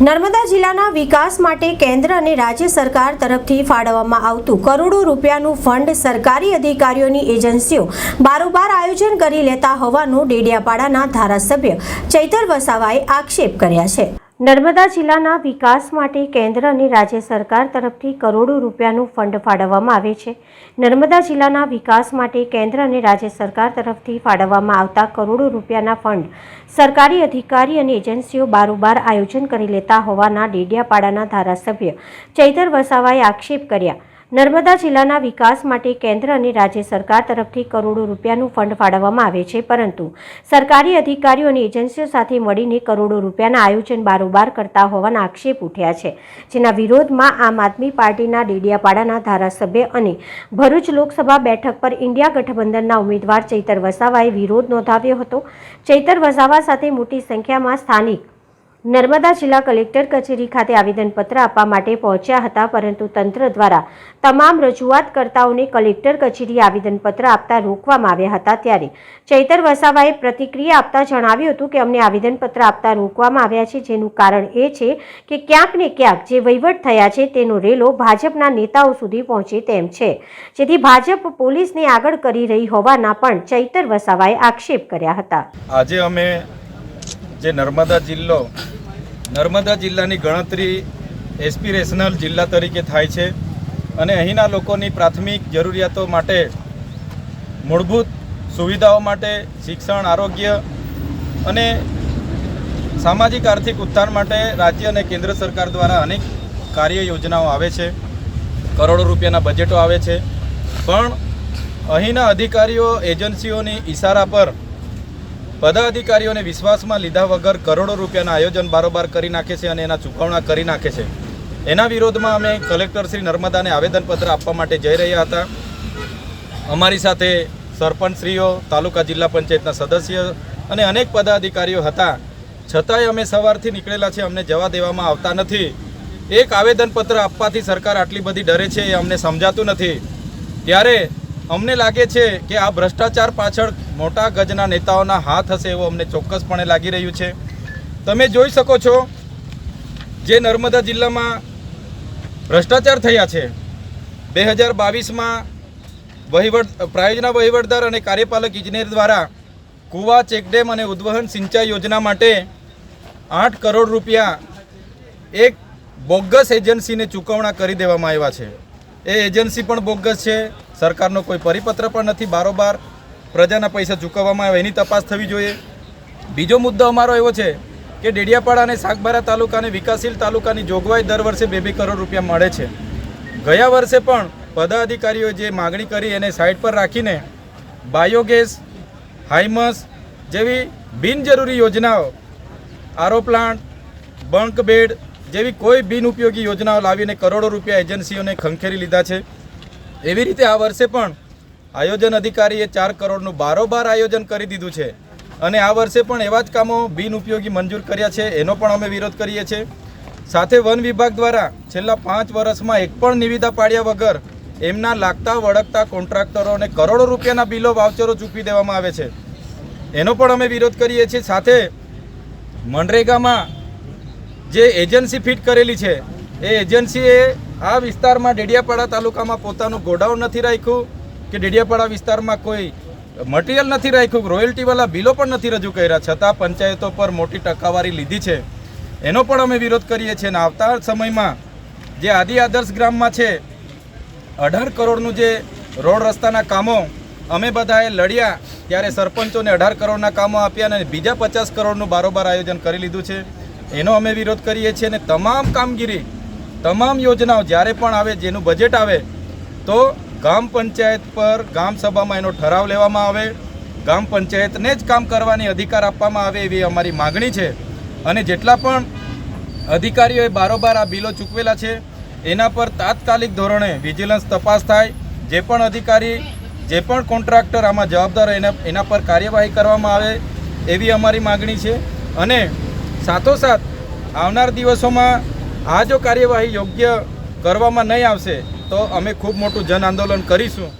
નર્મદા જિલ્લાના વિકાસ માટે કેન્દ્ર અને રાજ્ય સરકાર તરફથી ફાળવવામાં આવતું કરોડો રૂપિયાનું ફંડ સરકારી અધિકારીઓની એજન્સીઓ બારોબાર આયોજન કરી લેતા હોવાનું ડેડિયાપાડાના ધારાસભ્ય ચૈતર વસાવાએ આક્ષેપ કર્યા છે. નર્મદા જિલ્લાના વિકાસ માટે કેન્દ્ર અને રાજ્ય સરકાર તરફથી કરોડો રૂપિયાનું ફંડ ફાળવવામાં આવે છે. નર્મદા જિલ્લાના વિકાસ માટે કેન્દ્ર અને રાજ્ય સરકાર તરફથી ફાળવવામાં આવતા કરોડો રૂપિયાના ફંડ સરકારી અધિકારી અને એજન્સીઓ બારોબાર આયોજન કરી લેતા હોવાના ડેડિયાપાડાના ધારાસભ્ય ચૈતર વસાવાએ આક્ષેપ કર્યા. નર્મદા જિલ્લાના વિકાસ માટે કેન્દ્ર અને રાજ્ય સરકાર તરફથી કરોડો રૂપિયાનું ફંડ ફાળવવામાં આવે છે. પરંતુ સરકારી અધિકારીઓ અને એજન્સીઓ સાથે મળીને કરોડો રૂપિયાના આયોજન બારોબાર કરતા હોવાના આક્ષેપ ઉઠ્યા છે. જેના વિરોધમાં આમ આદમી પાર્ટીના ડેડિયાપાડાના ધારાસભ્ય અને ભરૂચ લોકસભા બેઠક પર ઇન્ડિયા ગઠબંધનના ઉમેદવાર ચૈતર વસાવાએ વિરોધ નોંધાવ્યો હતો. ચૈતર વસાવા સાથે મોટી સંખ્યામાં સ્થાનિક નર્મદા જિલ્લા કલેક્ટર કચેરી ખાતે આવેદનપત્ર આપવા માટે પહોંચ્યા હતા, પરંતુ તંત્ર દ્વારા તમામ રજૂઆતકર્તાઓને કલેક્ટર કચેરી આવેદનપત્ર આપતા રોકવામાં આવ્યા હતા. ત્યારે ચૈતર વસાવાએ પ્રતિક્રિયા આપતા જણાવ્યું હતું કે, અમને આવેદનપત્ર આપતા રોકવામાં આવ્યા છે. જેનું કારણ એ છે કે, ક્યાંક ને ક્યાંક જે વહીવટ થયા છે તેનો રેલો ભાજપના નેતાઓ સુધી પહોંચે તેમ છે. જેથી ભાજપ પોલીસને આગળ કરી રહી હોવાના પણ ચૈતર વસાવાએ આક્ષેપ કર્યા હતા. આજે અમે જે નર્મદા જિલ્લો નર્મદા જિલ્લાની ગણતરી એસ્પિરેશનલ જિલ્લા તરીકે થાય છે અને અહીંના લોકોની પ્રાથમિક જરૂરિયાતો માટે મૂળભૂત સુવિધાઓ માટે શિક્ષણ, આરોગ્ય અને સામાજિક આર્થિક ઉત્થાન માટે રાજ્ય અને કેન્દ્ર સરકાર દ્વારા અનેક કાર્ય યોજનાઓ આવે છે. કરોડો રૂપિયાના બજેટો આવે છે. પણ અહીંના અધિકારીઓ, એજન્સીઓની ઈશારા પર પદાધિકારીઓને વિશ્વાસમાં લીધા વગર કરોડો રૂપિયાના આયોજન બારોબાર કરી નાખે છે અને એના ચૂકવણા કરી નાખે છે. એના વિરોધમાં અમે કલેક્ટર શ્રી નર્મદાને આવેદનપત્ર આપવા માટે જઈ રહ્યા હતા. અમારી સાથે સરપંચશ્રીઓ, તાલુકા જિલ્લા પંચાયતના સદસ્ય અને અનેક પદાધિકારીઓ હતા. છતાંય અમે સવારથી નીકળેલા છે, અમને જવા દેવામાં આવતા નથી. એક આવેદનપત્ર આપવાથી સરકાર આટલી બધી ડરે છે એ અમને સમજાતું નથી. ત્યારે અમને લાગે છે કે આ ભ્રષ્ટાચાર પાછળ મોટા ગજના નેતાઓના હાથ હશે એવું અમને ચોક્કસપણે લાગી રહ્યું છે. તમે જોઈ શકો છો જે નર્મદા જિલ્લામાં ભ્રષ્ટાચાર થયા છે. બે હજાર બાવીસમાં વહીવટ, પ્રાયોજના વહીવટદાર અને કાર્યપાલક ઇજનેર દ્વારા કુવા, ચેકડેમ અને ઉદ્વહન સિંચાઈ યોજના માટે આઠ કરોડ રૂપિયા એક બોગસ એજન્સીને ચૂકવણા કરી દેવામાં આવ્યા છે. એ એજન્સી પણ બોગસ છે. સરકારનો કોઈ પરિપત્ર પણ નથી. બારોબાર પ્રજાના પૈસા ચૂકવવામાં આવે, એની તપાસ થવી જોઈએ. બીજો મુદ્દો અમારો એવો છે કે ડેડિયાપાડા અને સાગબારા તાલુકાને વિકાસશીલ તાલુકાની જોગવાઈ દર વર્ષે બે બે કરોડ રૂપિયા મળે છે. ગયા વર્ષે પણ પદાધિકારીઓએ જે માગણી કરી એને સાઈડ પર રાખીને બાયોગેસ હાઇમસ જેવી બિનજરૂરી યોજનાઓ, આરો પ્લાન્ટ, બંક બેડ જેવી કોઈ બિનઉપયોગી યોજનાઓ લાવીને કરોડો રૂપિયા એજન્સીઓને ખંખેરી લીધા છે. એવી રીતે આ વર્ષે પણ આયોજન અધિકારીએ ચાર કરોડનું બારોબાર આયોજન કરી દીધું છે. અને આ વર્ષે પણ એવા જ કામો બિનઉપયોગી મંજૂર કર્યા છે, એનો પણ અમે વિરોધ કરીએ છીએ. સાથે વન વિભાગ દ્વારા છેલ્લા પાંચ વર્ષમાં એક પણ નિવિદા પાડ્યા વગર એમના લાગતા વળગતા કોન્ટ્રાક્ટરોને કરોડો રૂપિયાના બિલો વાઉચરો ચૂકવી દેવામાં આવે છે. એનો પણ અમે વિરોધ કરીએ છીએ. સાથે મનરેગામાં જે એજન્સી ફિટ કરેલી છે, એ એજન્સીએ આ વિસ્તારમાં ડેડિયાપાડા તાલુકામાં પોતાનું ગોડાઉન નથી રાખ્યું કે ડેડિયાપાડા વિસ્તારમાં કોઈ મટીરિયલ નથી રાખ્યું રોયલ્ટીવાળા બિલો પણ નથી રજૂ કર્યા. છતાં પંચાયતો પર મોટી ટકાવારી લીધી છે. એનો પણ અમે વિરોધ કરીએ છીએ અને આવતા સમયમાં જે આદિ આદર્શ ગ્રામમાં છે, અઢાર કરોડનું જે રોડ રસ્તાના કામો, અમે બધાએ લડ્યા ત્યારે સરપંચોને અઢાર કરોડના કામો આપ્યા અને બીજા પચાસ કરોડનું બારોબાર આયોજન કરી લીધું છે. એનો અમે વિરોધ કરીએ છીએ અને તમામ કામગીરી તમામ યોજનાઓ જ્યારે પણ આવે, જેનું બજેટ આવે, તો ગામ પંચાયત પર ગામ સભામાં એનો ઠરાવ લેવામાં આવે. ગામ પંચાયતને જ કામ કરવાની અધિકાર આપવામાં આવે એવી અમારી માગણી છે. અને જેટલા પણ અધિકારીઓએ બારોબાર આ બિલો ચૂકવેલા છે, એના પર તાત્કાલિક ધોરણે વિજિલન્સ તપાસ થાય. જે પણ અધિકારી, જે પણ કોન્ટ્રાક્ટર આમાં જવાબદાર એના એના પર કાર્યવાહી કરવામાં આવે એવી અમારી માગણી છે. અને સાથોસાથ આવનાર દિવસોમાં આ જો કાર્યવાહી યોગ્ય કરવામાં નહીં આવશે તો અમે ખૂબ મોટું જન આંદોલન કરીશું.